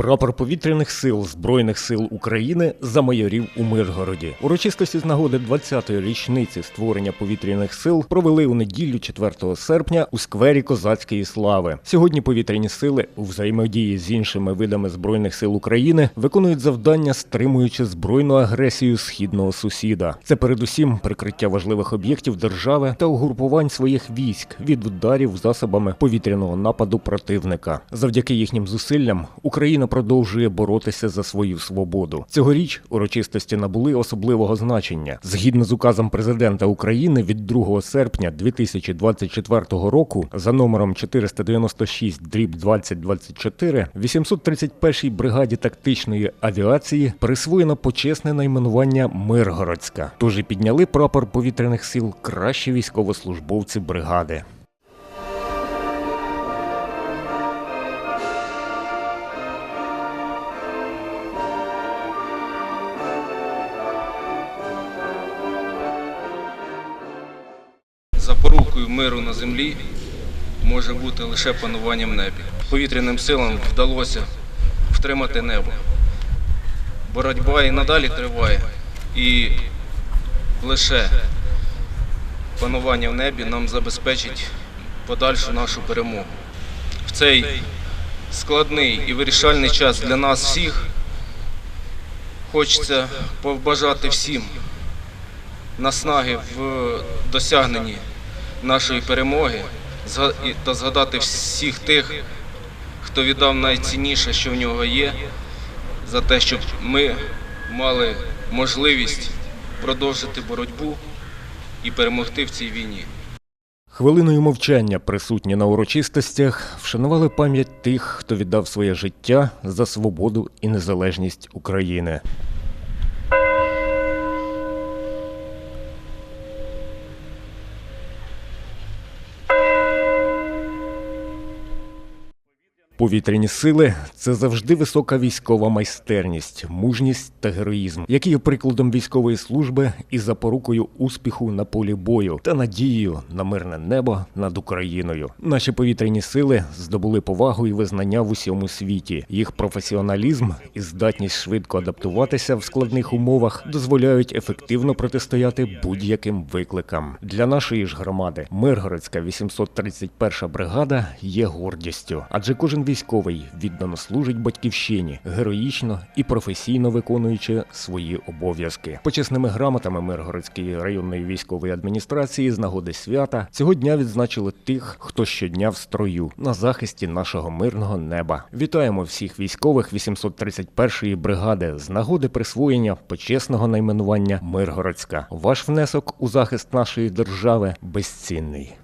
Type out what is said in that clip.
Прапор повітряних сил Збройних сил України замайорів у Миргороді. Урочистості з нагоди 20-ї річниці створення повітряних сил провели у неділю 4 серпня у сквері Козацької слави. Сьогодні повітряні сили у взаємодії з іншими видами збройних сил України виконують завдання, стримуючи збройну агресію східного сусіда. Це передусім прикриття важливих об'єктів держави та угрупувань своїх військ від ударів засобами повітряного нападу противника. Завдяки їхнім зусиллям Україна продовжує боротися за свою свободу. Цьогоріч урочистості набули особливого значення. Згідно з указом президента України від 2 серпня 2024 року за номером 496 дріб 2024 831 бригаді тактичної авіації присвоєно почесне найменування Миргородська. Тож і підняли прапор повітряних сил кращі військовослужбовці бригади. Запорукою миру на землі може бути лише панування в небі. Повітряним силам вдалося втримати небо. Боротьба і надалі триває, і лише панування в небі нам забезпечить подальшу нашу перемогу. В цей складний і вирішальний час для нас всіх хочеться побажати всім наснаги в досягненні нашої перемоги та згадати всіх тих, хто віддав найцінніше, що в нього є, за те, щоб ми мали можливість продовжити боротьбу і перемогти в цій війні. Хвилиною мовчання, присутні на урочистостях, вшанували пам'ять тих, хто віддав своє життя за свободу і незалежність України. Повітряні сили це завжди висока військова майстерність, мужність та героїзм, які є прикладом військової служби і запорукою успіху на полі бою та надією на мирне небо над Україною. Наші повітряні сили здобули повагу і визнання в усьому світі. Їх професіоналізм і здатність швидко адаптуватися в складних умовах дозволяють ефективно протистояти будь-яким викликам. Для нашої ж громади Миргородська 831 бригада є гордістю, адже кожен військовий віддано служить батьківщині, героїчно і професійно виконуючи свої обов'язки. Почесними грамотами Миргородської районної військової адміністрації з нагоди свята цього дня відзначили тих, хто щодня в строю на захисті нашого мирного неба. Вітаємо всіх військових 831-ї бригади з нагоди присвоєння почесного найменування Миргородська. Ваш внесок у захист нашої держави безцінний.